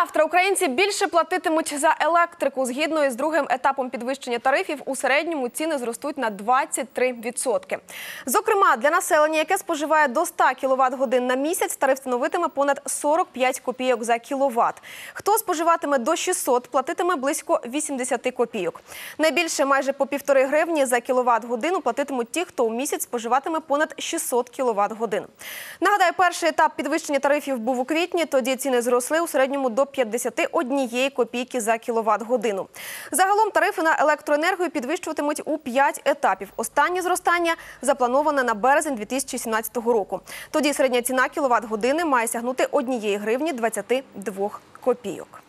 Завтра українці більше платитимуть за електрику. Згідно із другим етапом підвищення тарифів, у середньому ціни зростуть на 23%. Зокрема, для населення, яке споживає до 100 кВт годин на місяць, тариф становитиме понад 45 копійок за кіловат. Хто споживатиме до 600, платитиме близько 80 копійок. Найбільше майже по півтори гривні за кіловат годину платитимуть ті, хто у місяць споживатиме понад 600 кВт годин. Нагадаю, перший етап підвищення тарифів був у квітні. Тоді ціни зросли у середньому до 51 копійки за кіловат годину. Загалом тарифи на електроенергію підвищуватимуть у 5 етапів. Останнє зростання заплановане на березень 2017 року. Тоді середня ціна кіловат години має сягнути 1 гривні 22 копійок.